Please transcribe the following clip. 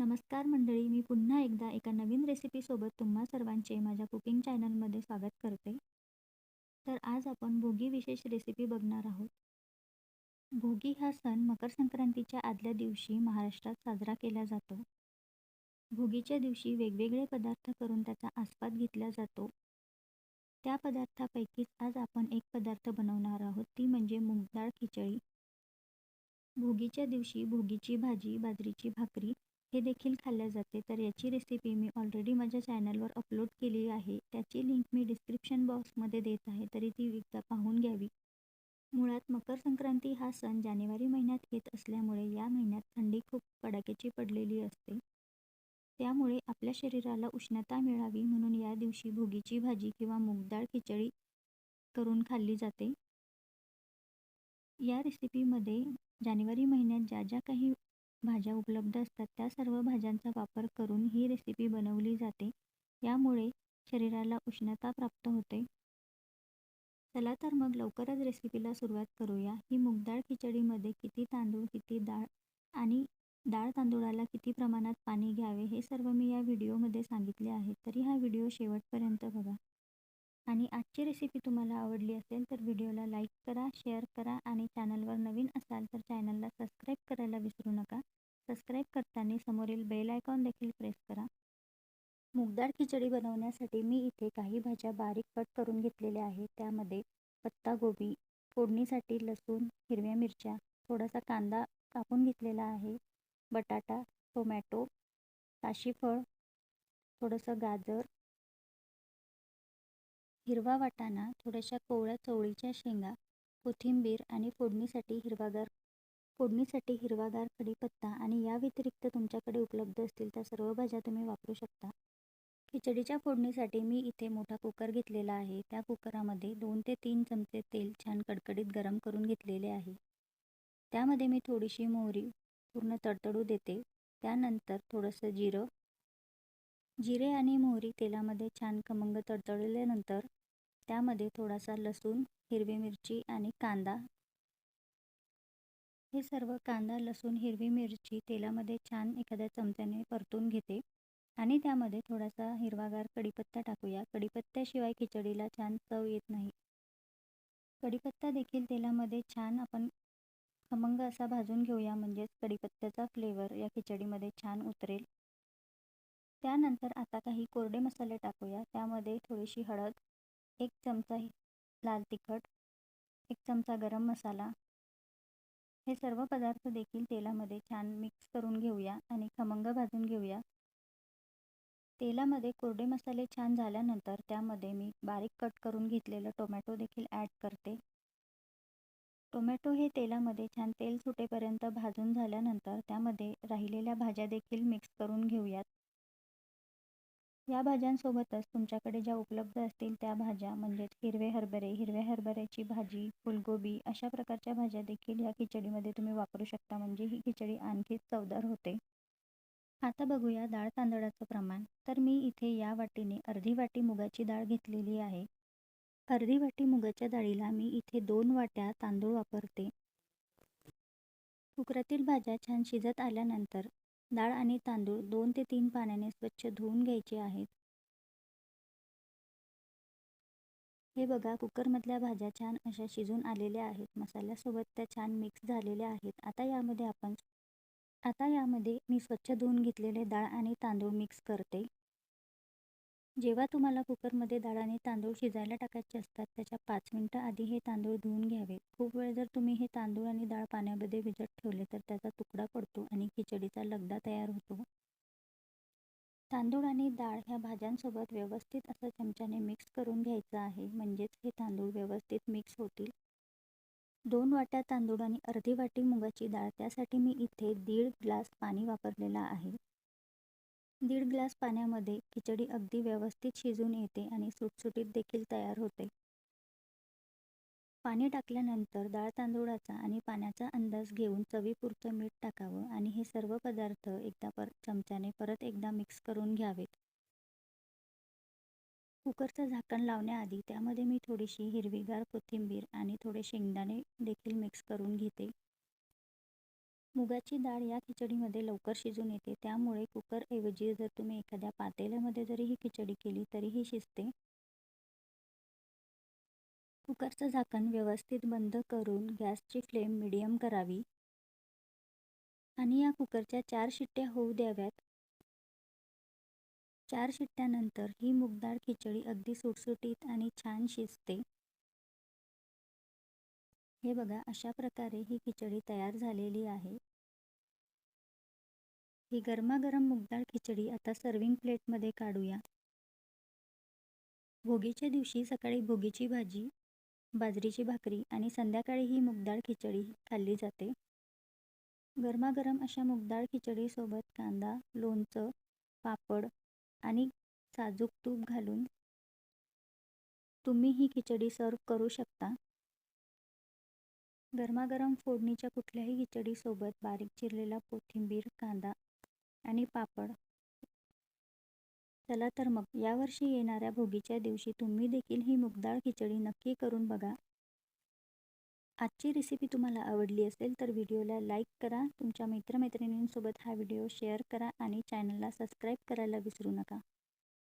नमस्कार मंडळी मी पुन्हा एकदा एका नवीन रेसिपीसोबत तुम्हा सर्वांचे माझ्या कुकिंग चॅनलमध्ये स्वागत करते. तर आज आपण भोगी विशेष रेसिपी बघणार आहोत. भोगी हा सण मकर संक्रांतीच्या आदल्या दिवशी महाराष्ट्रात साजरा केला जातो. भोगीच्या दिवशी वेगवेगळे पदार्थ करून त्याचा आस्वाद घेतला जातो. त्या पदार्थापैकीच आज आपण एक पदार्थ बनवणार आहोत ती म्हणजे मूगडाळ खिचडी. भोगीच्या दिवशी भोगीची भाजी बाजरीची भाकरी हे देखील खाल्ल्या जाते. तर याची रेसिपी मी ऑलरेडी माझ्या चॅनलवर अपलोड केली आहे. त्याची लिंक मी डिस्क्रिप्शन बॉक्समध्ये देत आहे. तरी ती एकदा पाहून घ्यावी. मुळात मकर संक्रांती हा सण जानेवारी महिन्यात येत असल्यामुळे या महिन्यात थंडी खूप कडाक्याची पडलेली असते. त्यामुळे आपल्या शरीराला उष्णता मिळावी म्हणून या दिवशी भोगीची भाजी किंवा मूगडाळ खिचडी करून खाल्ली जाते. या रेसिपीमध्ये जानेवारी महिन्यात ज्या ज्या काही भाज्या उपलब्ध असतात त्या सर्व भाज्यांचा वापर करून ही रेसिपी बनवली जाते. यामुळे शरीराला उष्णता प्राप्त होते. चला तर मग लवकरच रेसिपीला सुरुवात करूया. ही मुगडाळ खिचडीमध्ये किती तांदूळ किती डाळ आणि डाळ तांदूळाला किती प्रमाणात पाणी घ्यावे हे सर्व मी या व्हिडिओमध्ये सांगितले आहे. तरी हा व्हिडिओ शेवटपर्यंत बघा. आणि आजची रेसिपी तुम्हाला आवडली असेल तर व्हिडिओला लाईक करा शेअर करा आणि चॅनलवर नवीन असाल तर चॅनलला सबस्क्राईब करायला विसरू नका. सबस्क्राईब करताना समोरील बेल आयकॉन देखील प्रेस करा. मुगदाळ खिचडी बनवण्यासाठी मी इथे काही भाज्या बारीक कट करून घेतलेल्या आहेत. त्यामध्ये पत्तागोबी फोडणीसाठी लसूण हिरव्या मिरच्या थोडासा कांदा कापून घेतलेला आहे बटाटा टोमॅटो काशीफळ थोडंसं गाजर हिरवा वाटाणा थोड्याशा कोवळ्या चवळीच्या शेंगा कोथिंबीर आणि फोडणीसाठी हिरवागार फोडणीसाठी हिरवागार कढीपत्ता आणि या व्यतिरिक्त तुमच्याकडे उपलब्ध असतील त्या सर्व भाज्या तुम्ही वापरू शकता. खिचडीच्या फोडणीसाठी मी इथे मोठा कुकर घेतलेला आहे. त्या कुकरामध्ये दोन ते तीन चमचे तेल छान कडकडीत गरम करून घेतलेले आहे. त्यामध्ये मी थोडीशी मोहरी पूर्ण तडतडू देते. त्यानंतर थोडंसं जिरं जिरे आणि मोहरी तेलामध्ये छान खमंग तडतडल्यानंतर त्यामध्ये थोडासा लसूण हिरवी मिरची आणि कांदा हे सर्व कांदा लसूण हिरवी मिरची तेलामध्ये छान एखाद्या चमच्याने परतून घेते. आणि त्यामध्ये थोडासा हिरवागार कढीपत्ता टाकूया. कढीपत्त्याशिवाय खिचडीला छान चव येत नाही. कढीपत्ता देखील तेलामध्ये छान आपण खमंग असा भाजून घेऊया. म्हणजेच कढीपत्त्याचा फ्लेवर या खिचडीमध्ये छान उतरेल. त्यानंतर आता काही कोरडे मसाले टाकूया. त्यामध्ये थोडीशी हळद एक चमचा लाल तिखट एक चमचा गरम मसाला हे सर्व पदार्थ देखील तेलामध्ये छान मिक्स करून घेऊया आणि खमंग भाजून घेऊया. तेलामध्ये कोरडे मसाले छान झाल्यानंतर त्यामध्ये मी बारीक कट करून घेतलेलं टोमॅटो देखील ॲड करते. टोमॅटो हे तेलामध्ये छान तेल सुटेपर्यंत भाजून झाल्यानंतर त्यामध्ये राहिलेल्या भाज्या देखील मिक्स करून घेऊयात. या भाज्यांसोबतच तुमच्याकडे ज्या उपलब्ध असतील त्या भाज्या म्हणजेच हिरवे हरभरे हिरव्या हरभऱ्याची भाजी फुलगोबी अशा प्रकारच्या भाज्या देखील या खिचडीमध्ये तुम्ही वापरू शकता. म्हणजे ही खिचडी आणखी चवदार होते. आता बघूया डाळ तांदळाचं प्रमाण. तर मी इथे या वाटीने अर्धी वाटी मुगाची डाळ घेतलेली आहे. अर्धी वाटी मुगाच्या डाळीला मी इथे दोन वाट्या तांदूळ वापरते. कुकरातील भाज्या छान शिजत आल्यानंतर डाळ आणि तांदूळ दोन ते तीन पाण्याने स्वच्छ धुवून घ्यायचे आहेत. हे बघा कुकरमधल्या भाज्या छान अशा शिजून आलेल्या आहेत. मसाल्यासोबत त्या छान मिक्स झालेल्या आहेत. आता यामध्ये आपण आता यामध्ये मी स्वच्छ धुवून घेतलेले डाळ आणि तांदूळ मिक्स करते. जेव्हा तुम्हाला कुकरमध्ये डाळ आणि तांदूळ शिजायला टाकायचे असतात त्याच्या पाच मिनटं आधी हे तांदूळ धुवून घ्यावे. खूप वेळ जर तुम्ही हे तांदूळ आणि डाळ पाण्यामध्ये भिजत ठेवले तर त्याचा तुकडा पडतो आणि खिचडीचा लगदा तयार होतो. तांदूळ आणि डाळ ह्या भाज्यांसोबत व्यवस्थित असं चमच्याने मिक्स करून घ्यायचं आहे. म्हणजेच हे तांदूळ व्यवस्थित मिक्स होतील. दोन वाट्या तांदूळ आणि अर्धी वाटी मुगाची डाळ त्यासाठी मी इथे दीड ग्लास पाणी वापरलेलं आहे. दीड ग्लास पाण्यामध्ये खिचडी अगदी व्यवस्थित शिजून येते आणि सुटसुटीत देखील तयार होते. पाणी टाकल्यानंतर डाळ तांदूळाचा आणि पाण्याचा अंदाज घेऊन चवीपुरतं मीठ टाकावं आणि हे सर्व पदार्थ एकदा पर चमच्याने परत एकदा मिक्स करून घ्यावेत. कुकरचं झाकण लावण्याआधी त्यामध्ये मी थोडीशी हिरवीगार कोथिंबीर आणि थोडे शेंगदाणे देखील मिक्स करून घेते. मुगाची डाळ या खिचडीमध्ये लवकर शिजून येते. त्यामुळे कुकरऐवजी जर तुम्ही एखाद्या पातेल्यामध्ये जरी ही खिचडी केली तरीही शिजते. कुकरचं झाकण व्यवस्थित बंद करून गॅसची फ्लेम मिडियम करावी. आणि या कुकरच्या चार शिट्ट्या होऊ द्याव्यात. चार शिट्ट्यानंतर ही मुगडाळ खिचडी अगदी सुटसुटीत आणि छान शिजते. हे बघा अशा प्रकारे ही खिचडी तयार झालेली आहे. ही गरमागरम मुगडाळ खिचडी आता सर्विंग प्लेटमध्ये काढूया. भोगीच्या दिवशी सकाळी भोगीची भाजी बाजरीची भाकरी आणि संध्याकाळी ही मुगडाळ खिचडी खाल्ली जाते. गरमागरम अशा मुगडाळ खिचडीसोबत कांदा लोणचं पापड आणि साजूक तूप घालून तुम्ही ही खिचडी सर्व करू शकता. गरमागरम फोडणीच्या कुठल्याही खिचडीसोबत बारीक चिरलेला कोथिंबीर कांदा आणि पापड. चला तर मग यावर्षी येणाऱ्या भोगीच्या दिवशी तुम्ही देखील ही मुगडाळ खिचडी नक्की करून बघा. आजची रेसिपी तुम्हाला आवडली असेल तर व्हिडिओला लाईक करा तुमच्या मित्रमैत्रिणींसोबत हा व्हिडिओ शेअर करा आणि चॅनलला सबस्क्राईब करायला विसरू नका.